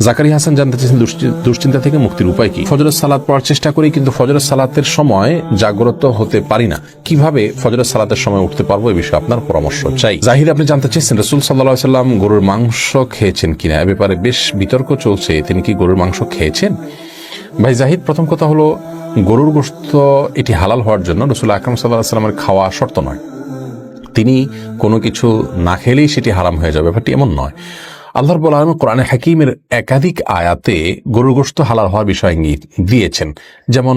জাকারি হাসান জানতে দুশ্চি- দুশ্চিন্তা থেকে মুক্তির উপায় কি? ফজরের সালাত পড়ার চেষ্টা করি, কিন্তু ফজরের সালাতের সময় জাগ্রত হতে পারি না। কীভাবে ফজরের সালাতের সময় উঠতে পারব এই বিষয়ে আপনার পরামর্শ চাই। জাহিদ আপনি জানতে চেয়েছেন রসুল সাল্লাহ সাল্লাম গরুর মাংস খেয়েছেন কিনা? এ ব্যাপারে বেশ বিতর্ক চলছে। তিনি কি গরুর মাংস খেয়েছেন? ভাই জাহিদ, প্রথম কথা হলো, গরুর গোস্ত এটি হালাল হওয়ার জন্য রসুল আকরম সাল্লাহ সাল্লামের খাওয়া শর্ত নয়। তিনি কোনো কিছু না খেলেই সেটি হারাম হয়ে যাবে। ব্যাপারটি এমন নয়। আল্লাহর বল আলম কোরআনে হাকিমের একাধিক আয়াতে গরুর গোস্ত হালাল হওয়ার বিষয় ইঙ্গিত দিয়েছেন। যেমন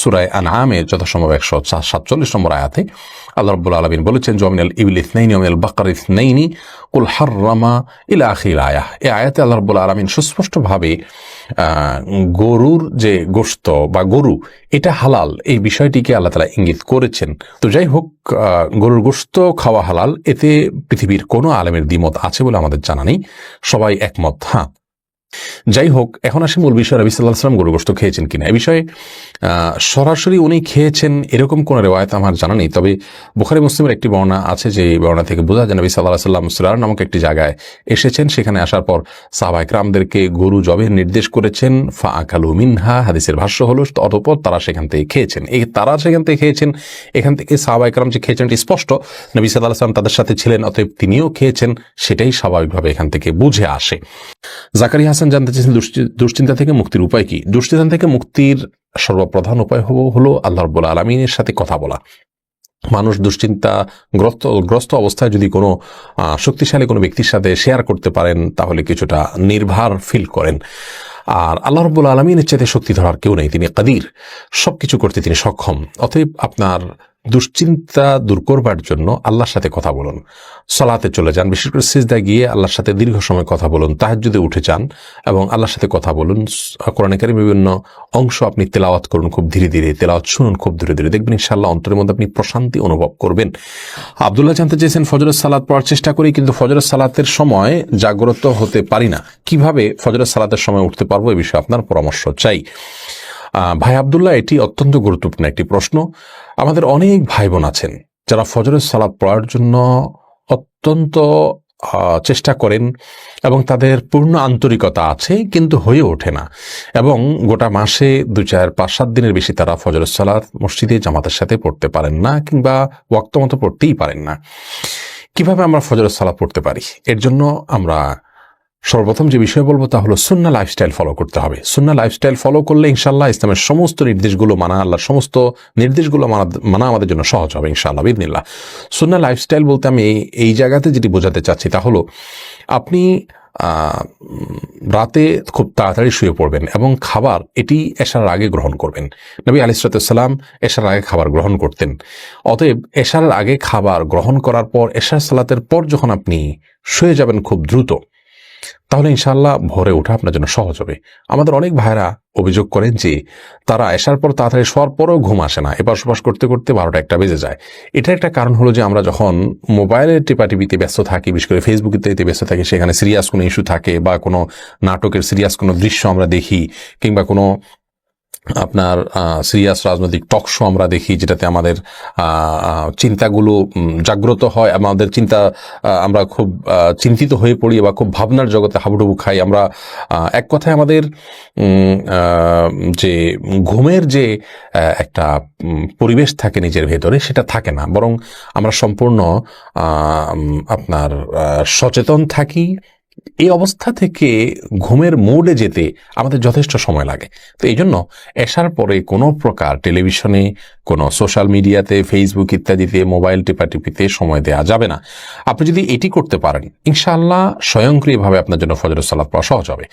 সুরায় আনআমে যথাসম্ভব একশো সাতচল্লিশ নম্বর আয়াতে আল্লাহ রব্বুল আলমিন বলেছেন জমিনাল ইবিল ইসনাইনি অমিনাল বাকার ইসনাইনি, কুল হার্রামা ইলা আখির আয়াহ এই আয়াতে আল্লাহ রব্বুল আলমিন সুস্পষ্টভাবে গরুর যে গোস্ত বা গরু, এটা হালাল। এই বিষয়টিকে আল্লাহ তালা ইঙ্গিত করেছেন। তো যাই হোক গরুর গোস্ত খাওয়া হালাল, এতে পৃথিবীর কোনো আলেমের দ্বিমত আছে বলে আমাদের জানা নেই। সবাই একমত হ্যাঁ। যাই হোক এখন আসি মূল বিষয়। রবি সাল্লাহ সাল্লাম গরু গোস্ত খেয়েছেন কিনা? এ বিষয়ে সরাসরি উনি খেয়েছেন এরকম কোন রেওয়ায়ত আমার জানা নেই। তবে বুখারি মুসলিমের একটি বর্ণনা আছে যে এই বর্ণনা থেকে বোঝা যায়, নবী সাল্লাহ সাল্লাম সুরার নামক একটি জায়গায় এসেছেন। সেখানে আসার পর সাহাবাইক রামদেরকে গরু জবের নির্দেশ করেছেন। ফা আকালু মিনহা, হাদিসের ভাষ্য হলো অতঃপর তারা সেখান থেকে খেয়েছেন। এই তারা সেখান থেকে খেয়েছেন, এখান থেকে সাহাবাইক রাম যে খেয়েছেন এটি স্পষ্ট। নবী সাল্লাহ সাল্লাম তাদের সাথে ছিলেন, অতএব তিনিও খেয়েছেন, সেটাই স্বাভাবিকভাবে এখান থেকে বুঝে আসে। জাকারি হাসান জানতে চেয়েছেন দুশ্চি- দুশ্চিন্তা থেকে মুক্তির উপায় কি? দুশ্চিন্তা থেকে মুক্তির সর্বপ্রধান উপায় হলো আল্লাহ রব্বুল আলমিনের সাথে কথা বলা। মানুষ দুশ্চিন্তা গ্রস্ত গ্রস্ত অবস্থায় যদি কোনো শক্তিশালী কোনো ব্যক্তির সাথে শেয়ার করতে পারেন, তাহলে কিছুটা নির্ভার ফিল করেন। আর আল্লাহ রব্বুল আলমিনের চাইতে শক্তি ধরার কেউ নেই, তিনি কাদির। সব কিছু করতে তিনি সক্ষম। অতএব আপনার দুশ্চিন্তা দূর করবার জন্য আল্লাহর সাথে কথা বলুন। সলাতে চলে যান, বিশেষ করে সিজদা গিয়ে আল্লাহর সাথে দীর্ঘ সময় কথা বলুন, তাহাজ্জুদে উঠে যান এবং আল্লাহর সাথে কথা বলুন। কোরআনে কারিমের বিভিন্ন অংশ আপনি তেলাওয়াত করুন খুব ধীরে ধীরে, তেলাওয়াত শুনুন খুব ধীরে ধীরে। দেখবেন ইনশাআল্লাহ অন্তরের মধ্যে আপনি প্রশান্তি অনুভব করবেন। আবদুল্লাহ জানতে চেয়েছেন, ফজরের সালাত পড়ার চেষ্টা করি, কিন্তু ফজরের সালাতের সময় জাগ্রত হতে পারি না। কীভাবে ফজরের সালাতের সময় উঠতে পারব এ বিষয়ে আপনার পরামর্শ চাই। ভাই আবদুল্লাহ, এটি অত্যন্ত গুরুত্বপূর্ণ একটি প্রশ্ন। আমাদের অনেক ভাই বোন আছেন যারা ফজরের সালাত পড়ার জন্য অত্যন্ত চেষ্টা করেন এবং তাদের পূর্ণ আন্তরিকতা আছে কিন্তু হয়ে ওঠে না। এবং গোটা মাসে দু চার পাঁচ সাত দিনের বেশি তারা ফজরের সালাদ মসজিদে জামাতের সাথে পড়তে পারেন না কিংবা ওয়াক্ত মতো পড়তেই পারেন না। কীভাবে আমরা ফজরের সালাত পড়তে পারি? এর জন্য আমরা সর্বপ্রথম যে বিষয় বলব তা হলো সুন্না লাইফস্টাইল ফলো করতে হবে। সুন্না লাইফস্টাইল ফলো করলে ইনশাল্লাহ ইসলামের সমস্ত নির্দেশগুলো মানা আল্লাহর সমস্ত নির্দেশগুলো মানা মানা আমাদের জন্য সহজ হবে ইনশাআল্লাহ বিদিনিল্লাহ সুন্না লাইফস্টাইল বলতে আমি এই- এই জায়গাতে যেটি বোঝাতে চাচ্ছি তা হলো আপনি রাতে খুব তাড়াতাড়ি শুয়ে পড়বেন এবং খাবার এটি এশার আগে গ্রহণ করবেন। নবী আলিসালাম এশার আগে খাবার গ্রহণ করতেন। অতএব এশার আগে খাবার গ্রহণ করার পর, এশার সালাতের পর যখন আপনি শুয়ে যাবেন খুব দ্রুত তাহলে ইনশাল্লাহ ভরে ওঠা আপনার জন্য সহজ হবে। আমাদের অনেক ভাইরা অভিযোগ করেন যে, তারা আসার পর তাড়াতাড়ি শোয়ার পরেও ঘুম আসে না। এপাশ ওপাশ করতে করতে বারোটা একটা বেজে যায়। এটা একটা কারণ হলো যে, আমরা যখন মোবাইলের টিপাটিপিতে ব্যস্ত থাকি, বিশেষ করে ফেসবুকে ব্যস্ত থাকি, সেখানে সিরিয়াস কোনো ইস্যু থাকে বা কোনো নাটকের সিরিয়াস কোনো দৃশ্য আমরা দেখি কিংবা কোনো আপনার সিরিয়াস রাজনৈতিক টক শো আমরা দেখি, যেটাতে আমাদের চিন্তাগুলো জাগ্রত হয় আমাদের চিন্তা আমরা খুব চিন্তিত হয়ে পড়ি বা খুব ভাবনার জগতে হাবুডুবু খাই। আমরা এক কথায় আমাদের যে ঘুমের যে একটা পরিবেশ থাকে নিজের ভেতরে, সেটা থাকে না। বরং আমরা সম্পূর্ণ আপনার সচেতন থাকি এই অবস্থা থেকে ঘুমের মোডে যেতে আমাদের যথেষ্ট সময় লাগে। তো এই জন্য এসার পরে কোনো প্রকার টেলিভিশনে কোনো সোশ্যাল মিডিয়াতে ফেসবুক ইত্যাদিতে মোবাইল টিপাটিপিতে সময় দেওয়া যাবে না। আপনি যদি এটি করতে পারেন, ইনশাআল্লাহ স্বয়ংক্রিয়ভাবে আপনার জন্য ফজরের সালাদ পাওয়া সহজ হবে।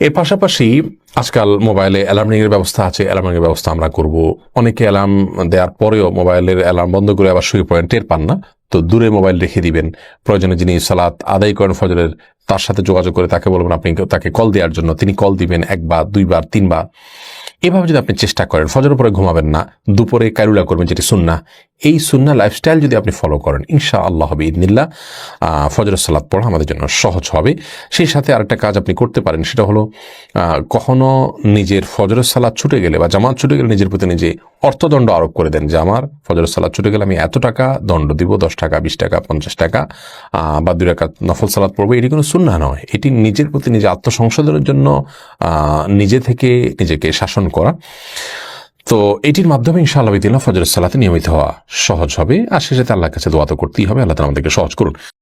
এর পাশাপাশি আজকাল মোবাইলে অ্যালার্মিংয়ের ব্যবস্থা আছে অ্যালার্মিংয়ের ব্যবস্থা আমরা করব। অনেকে অ্যালার্ম দেওয়ার পরেও মোবাইলের অ্যালার্ম বন্ধ করে আবার শুয়ে পড়েন, টের পান না। তো দূরে মোবাইল রেখে দিবেন। প্রয়োজনে যিনি সালাত আদায় করেন ফজরের, তার সাথে যোগাযোগ করে তাকে বলবেন, আপনি তাকে কল দেওয়ার জন্য। তিনি কল দিবেন একবার, দুইবার, তিনবার। এভাবে যদি আপনি চেষ্টা করেন, ফজর পরে ঘুমাবেন না, দুপুরে কারুলা করবেন, যেটি সুন্না এই সুন্না লাইফস্টাইল যদি আপনি ফলো করেন ইনশা আল্লাহ হবে ইদনিল্লা ফজর সালাদ পড়া আমাদের জন্য সহজ হবে। সেই সাথে আরেকটা কাজ আপনি করতে পারেন, সেটা হলো কখনো নিজের ফজর সালাদ ছুটে গেলে বা জামাত ছুটে গেলে নিজের প্রতি নিজে অর্থদণ্ড আরোপ করে দেন যে, আমার ফজর সালাদ ছুটে গেলে আমি এত টাকা দণ্ড দিব, দশ টাকা, বিশ টাকা, পঞ্চাশ টাকা বা দুই টাকা নফল সালাদ পড়ব। এটি কোনো সুন্না নয়। এটি নিজের প্রতি নিজে আত্মসংশোধনের জন্য নিজে থেকে নিজেকে শাসন করা। তো এটির মাধ্যমে ইনশাআল্লাহ বিদিল্লাহ ফজরের সালাতে নিয়মিত হওয়া সহজ হবে। আর শেষে আল্লাহর কাছে দোয়া তো করতেই হবে। আল্লাহ আমাদেরকে সহজ করুন।